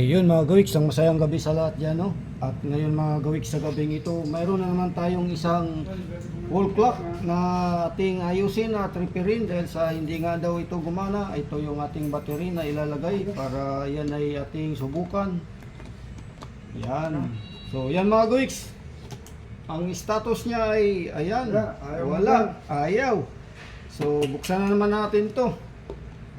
Ayun mga gawiks, ang masayang gabi sa lahat dyan, no? At ngayon mga gawiks sa gabing ito, mayroon na naman tayong isang wall clock na ating ayusin at repairin dahil sa hindi nga daw ito gumana. Ito yung ating battery na ilalagay para yan ay ating subukan. Yan. So yan mga gawiks. Ang status niya ay ayan. Wala, ayaw Wala. Ayaw. So buksan na naman natin to.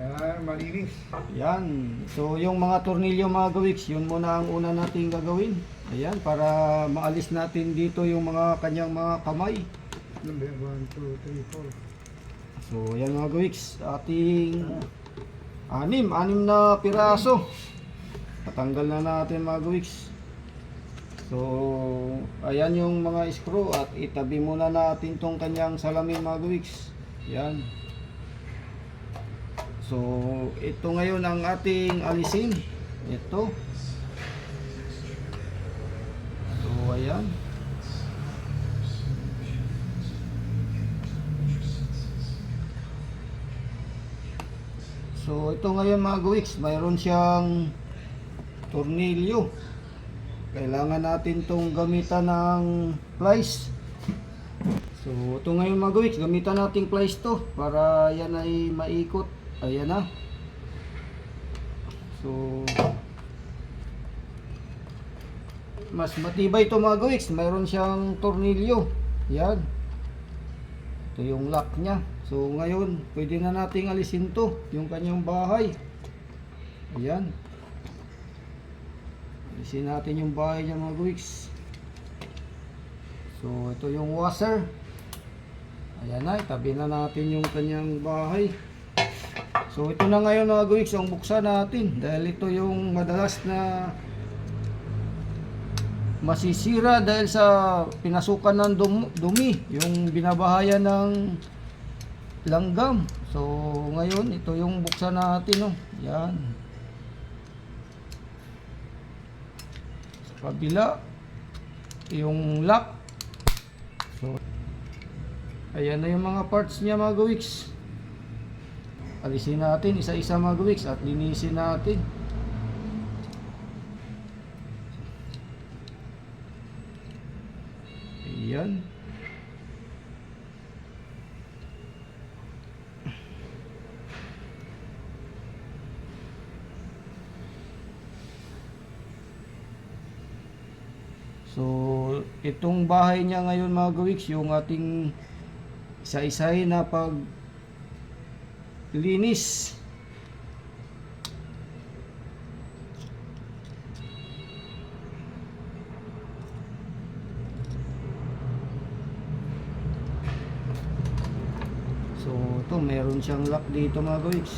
Kaya malinis. Yan. So yung mga tornilyo mga gawiks, yun muna ang una nating gagawin. Ayan, para maalis natin dito yung mga kanyang mga kamay. Number 1, 2, 3, 4. So ayan mga gawiks, ating anim, anim na piraso. Tatanggal na natin mga gawiks. So ayan yung mga screw at itabi muna natin tong kanyang salamin mga gawiks. Yan. So, ito ngayon ang ating alisin. Ito. So, ayan. So, ito ngayon mga gawiks, mayroon siyang tornilyo. Kailangan natin tong gamitan ng plies. So, ito ngayon mga gawiks, gamitan natin plies to para yan ay maikot. Ayan na. So, mas matibay ito mga gawiks. Mayroon siyang tornilyo. Yan. Ito yung lock niya. So, ngayon, pwede na nating alisin to. Yung kanyang bahay. Ayan. Alisin natin yung bahay niya mga gawiks. So, ito yung washer. Ayan na, itabi na natin yung kanyang bahay. So ito na ngayon mga gawiks ang buksan natin dahil ito yung madalas na masisira dahil sa pinasukan ng dum- dumi, yung binabahayan ng langgam. So ngayon ito yung buksan natin oh. Yan. Sa kabila yung lock. So ayan na yung mga parts niya mga gawiks. Alisin natin isa-isa mga gawiks at linisin natin. Ayan. So, itong bahay niya ngayon mga gawiks, yung ating isa-isahin na pag linis. So, ito meron siyang lock dito mga guys.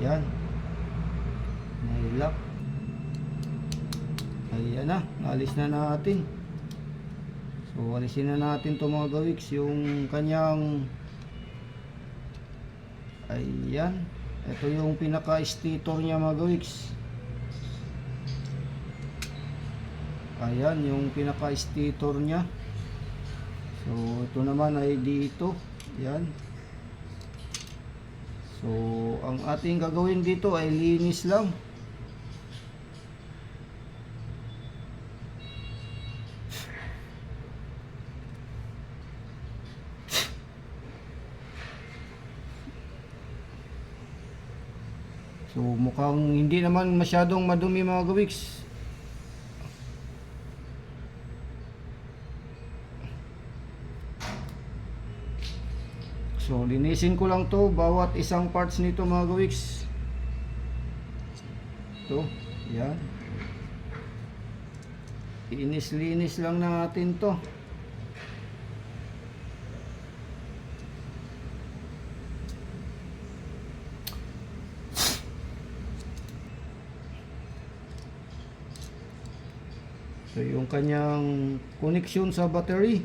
Yan. May lock. Ayan na, alis na natin. So, alisin na natin to mga gawiks yung kanyang Ayan. Ito yung pinaka-stator niya mga gawiks. Ayan, yung pinaka-stator niya. So, ito naman ay dito. Ayan. So, ang ating gagawin dito ay linis lang. So mukhang hindi naman masyadong madumi mga gawiks. So linisin ko lang to bawat isang parts nito mga gawiks. Ito, yan. Inis-linis lang natin to. So yung kanyang connection sa battery.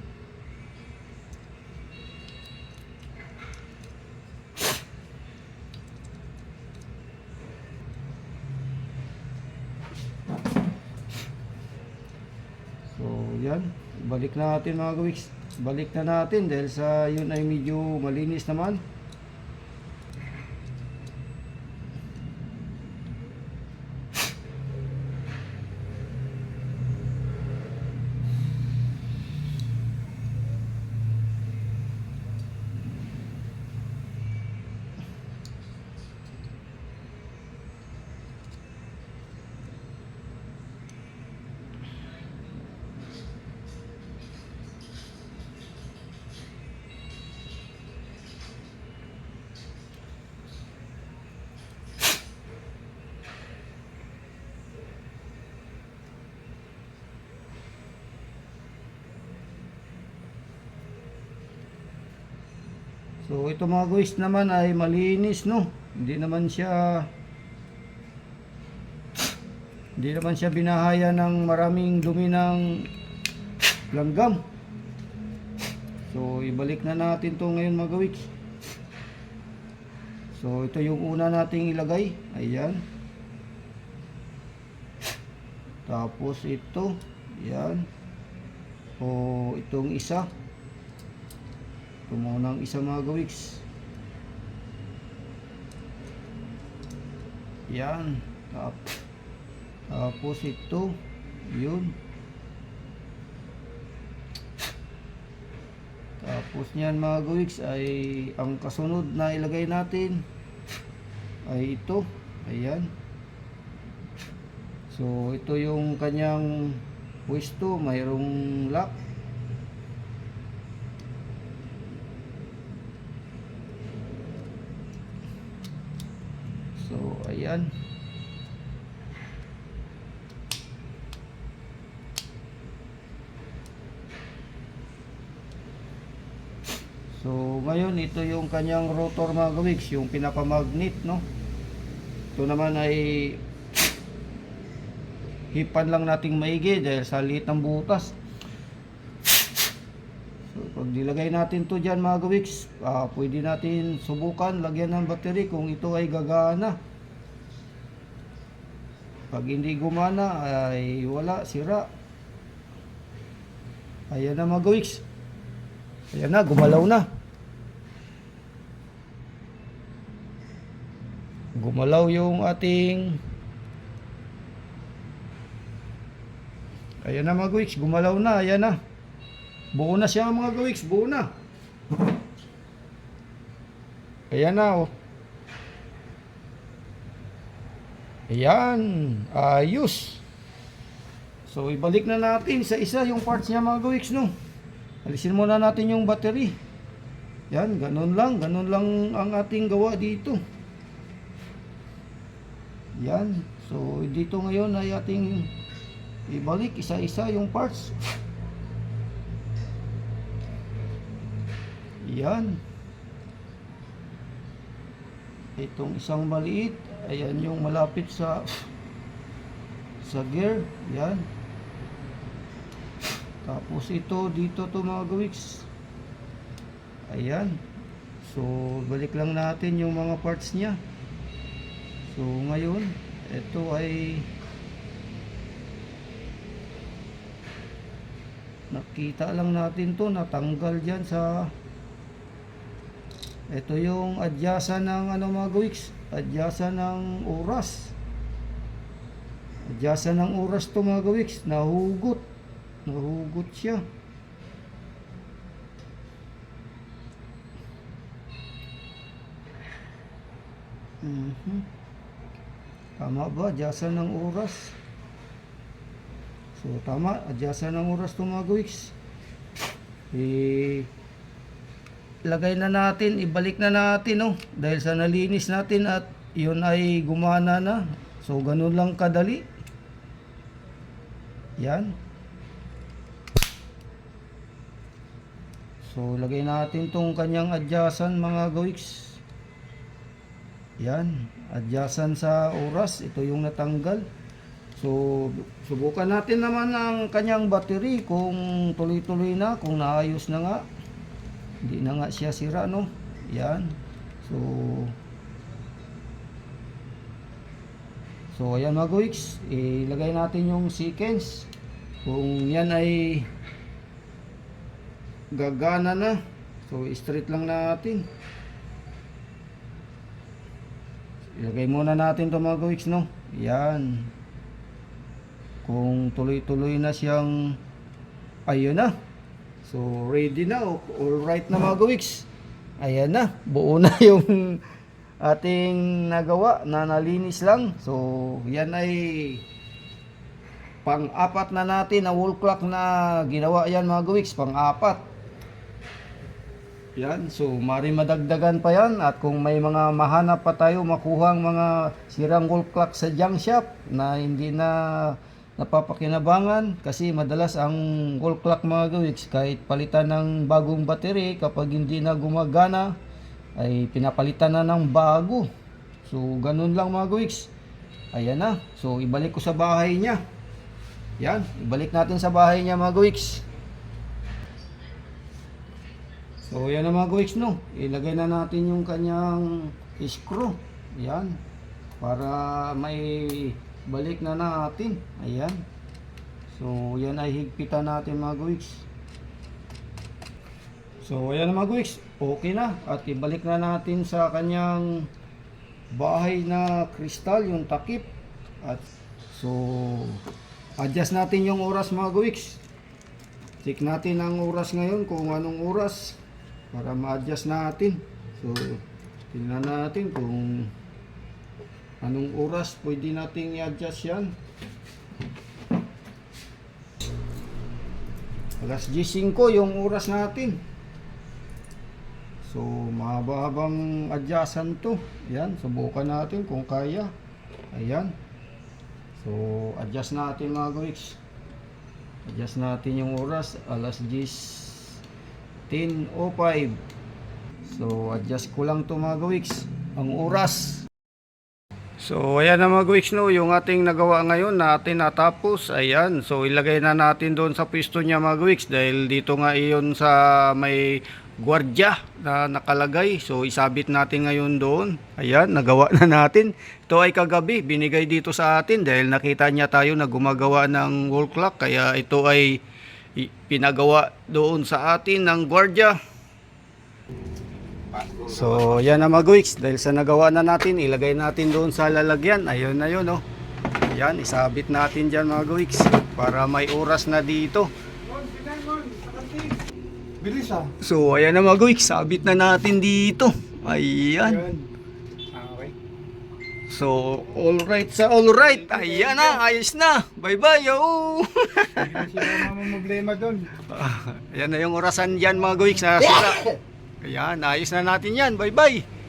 So yan, balik na natin mga gawiks. Balik na natin dahil sa yun ay medyo malinis naman. So ito mga guys naman ay malinis no. Hindi naman siya hindi naman siya binahaya ng maraming dumi ng langgam. So ibalik na natin to ngayon mga guys. So ito yung una nating ilagay. Ayan. Tapos ito. Yan. O itong isa. Ito muna ang isa mga gawiks. Yan. Tap. Tapos ito. Yun. Tapos niyan mga gawiks ay ang kasunod na ilagay natin ay ito. Ayan. So ito yung kanyang pwesto, mayroong lock. So ayan. So ngayon ito yung kanyang rotor mga gawiks, yung pinaka-magnet no. Ito naman ay hipan lang nating maigi dahil sa liit ng butas. So, pag nilagay natin to dyan mga gawiks, ah, pwede natin subukan lagyan ng battery kung ito ay gagana. Pag hindi gumana ay wala, sira. Ayan na mga gawiks. Ayan na, gumalaw na. Gumalaw yung ating Ayan na mga gawiks, gumalaw na, ayan na. Buo na siya mga gawiks, buo na. Ayan na oh. Ayan, ayos. So ibalik na natin sa isa yung parts niya mga gawiks no. Alisin muna natin yung battery. Yan, ganun lang, ganun lang ang ating gawa dito. Yan, so dito ngayon ay ating ibalik isa-isa yung parts. Yan. Itong isang maliit, ayan yung malapit sa sa gear, yan. Tapos ito dito to mga gawiks. Ayan. So balik lang natin yung mga parts niya. So ngayon, ito ay nakita lang natin to natanggal dyan sa ito yung adyasan ng ano mga gawiks adyasan ng oras adyasan ng oras to mga gawiks nahugot nahugot siya Mhm. Tama ba? Adyasan ng oras. So, tama. Adyasan ng oras to mga gawiks. Eh, lagay na natin, ibalik na natin, no? Dahil sa nalinis natin at yun ay gumana na. So, ganun lang kadali. Yan. So, lagay natin tong kanyang adyasan mga gawiks. Yan, adyasan sa oras, ito yung natanggal. So, subukan natin naman ang kanyang battery kung tuloy-tuloy na, kung naayos na nga. Hindi na nga siya sira, no? Yan. So, So, ayan mga gawiks, ilagay natin yung sequence. Kung yan ay gagana na, so straight lang natin. Ilagay muna natin to mga gawiks, no? Yan. Kung tuloy-tuloy na siyang ayun na. So, ready na. All right na mga gawiks. Ayan na. Buo na yung ating nagawa na nalinis lang. So, yan ay pang-apat na natin na wall clock na ginawa yan mga gawiks. Pang-apat. Yan, so mari madagdagan pa yan at kung may mga mahanap pa tayo makuhang mga sirang wall clock sa junk shop na hindi na napapakinabangan kasi madalas ang wall clock mga gawiks kahit palitan ng bagong battery kapag hindi na gumagana ay pinapalitan na ng bago. So, ganun lang mga gawiks. Ayan na. So, ibalik ko sa bahay niya. Yan, ibalik natin sa bahay niya mga gawiks. So, yan na mga gawiks, no. Ilagay na natin yung kanyang screw. Yan. Para may balik na natin. Ayan. So, yan ay higpitan natin mga gawiks. So, ayan mga gawiks. Okay na. At ibalik na natin sa kanyang bahay na kristal, yung takip. At so, adjust natin yung oras mga gawiks. Check natin ang oras ngayon kung anong oras para ma-adjust natin. So, tingnan natin kung anong oras pwede nating i-adjust yan. Alas 10.05 yung oras natin. So, mahaba-habang adjustan to. Yan, subukan natin kung kaya. Ayan. So, adjust natin mga gawiks. Adjust natin yung oras. Alas 10.05. So, adjust ko lang to mga gawiks. Ang oras. So, ayan na mga gawiks no, yung ating nagawa ngayon natin natapos. Ayan, so ilagay na natin doon sa pwesto niya mga gawiks dahil dito nga iyon sa may gwardya na nakalagay. So, isabit natin ngayon doon. Ayan, nagawa na natin. Ito ay kagabi, binigay dito sa atin dahil nakita niya tayo na gumagawa ng wall clock. Kaya ito ay pinagawa doon sa atin ng gwardya. So, yan na mga gawiks. Dahil sa nagawa na natin, ilagay natin doon sa lalagyan. Ayun na yun, oh. Yan, isabit natin dyan mga gawiks. Para may oras na dito. Bilis ah. So, ayan na mga gawiks. Sabit na natin dito. Ayan. Yan. Ah. So, all right sa all right. Ayan na, ayos na. Bye-bye, yo. Hindi na sila mamamblema doon. Ah, ayan na yung orasan dyan mga gawiks na sira. Ayan, ayos na natin yan. Bye-bye.